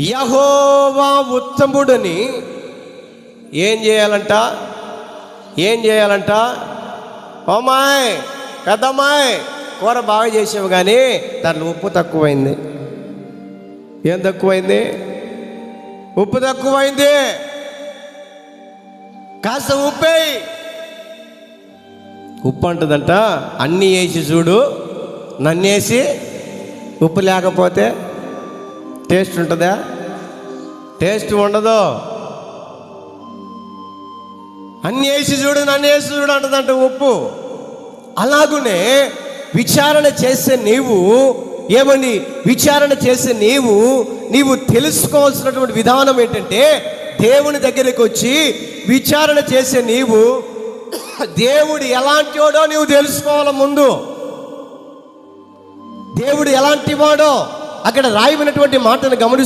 యహోవా ఉత్తముడని ఏం చేయాలంట? ఏం చేయాలంట? ఓమాయ్ పెద్దమ్మాయ్ కూర బాగా చేసావు కానీ దాంట్లో ఉప్పు తక్కువైంది. ఏం తక్కువైంది? ఉప్పు తక్కువైంది. కాస్త ఉప్పేయి. ఉప్పు అంటదంట అన్నీ వేసి చూడు నన్నేసి ఉప్పు లేకపోతే టేస్ట్ ఉంటుందా? టేస్ట్ ఉండదు. అన్ని వేసి చూడు నన్ను వేసి చూడు అంటదంట ఉప్పు. అలాగునే విచారణ చేసే నీవు ఏమని విచారణ చేసే నీవు నీవు తెలుసుకోవాల్సినటువంటి విధానం ఏంటంటే దేవుని దగ్గరికి వచ్చి విచారణ చేసే నీవు దేవుడు ఎలాంటి వాడో నీవు తెలుసుకోవాలి ముందు. దేవుడు ఎలాంటి వాడో అక్కడ రాయబడినటువంటి మాటను గమనిస్తూ